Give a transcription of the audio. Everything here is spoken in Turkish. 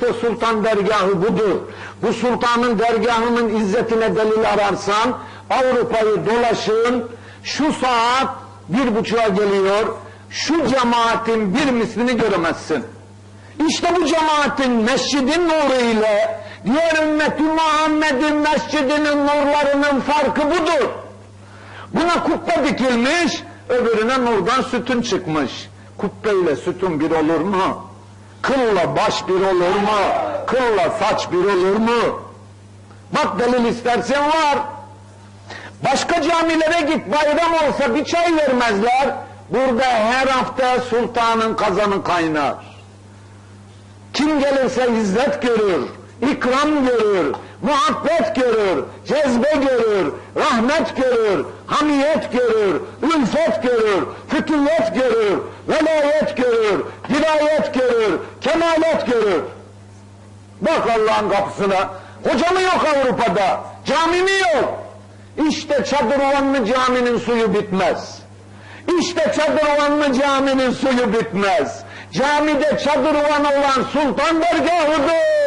İşte sultan dergahı budur. Bu sultanın dergahının izzetine delil ararsan Avrupa'yı dolaşın. Şu saat bir buçuğa geliyor. Şu cemaatin bir mislini göremezsin. İşte bu cemaatin mescidin nuru ile diğer ümmeti Muhammed'in mescidinin nurlarının farkı budur. Buna kubbe dikilmiş, öbürüne nurdan sütun çıkmış. Kubbe ile sütun bir olur mu? Kılla baş bir olur mu? Kılla saç bir olur mu? Bak delil istersen var. Başka camilere git bayram olsa bir çay vermezler. Burada her hafta sultanın kazanı kaynar. Kim gelirse izzet görür, ikram görür, muhabbet görür, cezbe görür, rahmet görür, hamiyet görür, ülfet görür, fütüvvet görür, velayet görür, dirayet görür, kemalet görür. Bak Allah'ın kapısına. Hoca mı yok Avrupa'da? Cami mi yok? İşte Çadırvanlı caminin suyu bitmez. İşte Çadırvanlı caminin suyu bitmez. Camide çadırvan olan sultan dergahıdır.